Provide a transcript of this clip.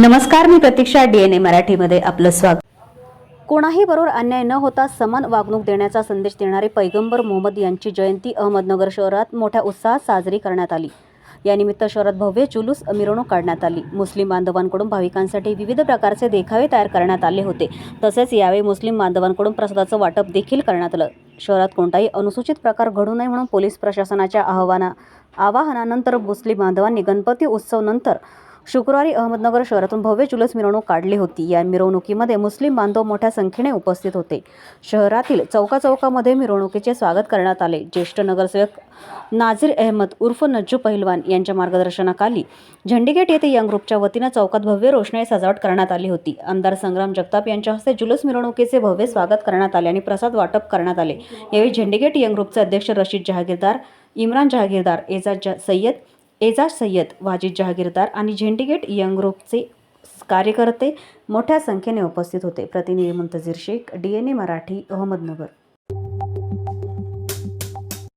नमस्कार मी प्रतीक्षा डीएनए मराठीमध्ये आपलं स्वागत. कोणाही बरोबर अन्याय न होता समान वागणूक देण्याचा संदेश देणारे पैगंबर मोहम्मद यांची जयंती अहमदनगर शहरात मोठ्या उत्साहात साजरी करण्यात आली. यानिमित्त शहरात भव्य जुलूस मिरवणूक काढण्यात आली. मुस्लिम बांधवांकडून भाविकांसाठी विविध प्रकारचे देखावे तयार करण्यात आले होते. तसेच यावेळी मुस्लिम बांधवांकडून प्रसादाचं वाटप देखील करण्यात आलं. शहरात कोणताही अनुसूचित प्रकार घडू नये म्हणून पोलीस प्रशासनाच्या आवाहना आवाहनानंतर मुस्लिम बांधवांनी गणपती उत्सवनंतर नंतर शुक्रवारी अहमदनगर शहरातून भव्य जुलूस मिरवणूक काढली होती. या मिरवणुकीमध्ये मुस्लिम बांधव मोठ्या संख्येने उपस्थित होते. शहरातील चौकाचौकामध्ये मिरवणुकीचे स्वागत करण्यात आले. ज्येष्ठ नगरसेवक नाझीर अहमद उर्फ नज्जू पहिलवान यांच्या मार्गदर्शनाखाली झंडीगेट येथे यंग ग्रुपच्या वतीनं चौकात भव्य रोषणाई सजावट करण्यात आली होती. आमदार संग्राम जगताप यांच्या हस्ते जुलूस मिरवणुकीचे भव्य स्वागत करण्यात आले आणि प्रसाद वाटप करण्यात आले. यावेळी झेंडेगेट यंग ग्रुपचे अध्यक्ष रशीद जहागीरदार इम्रान जहागीरदार एजाज सय्यद एजाज सय्यद वाजिद जहागीरदार आणि झेंडीगेट यंग ग्रुपचे कार्यकर्ते मोठ्या संख्येने उपस्थित होते. प्रतिनिधी Muntajir Shaikh D N A Marathi Ahmednagar.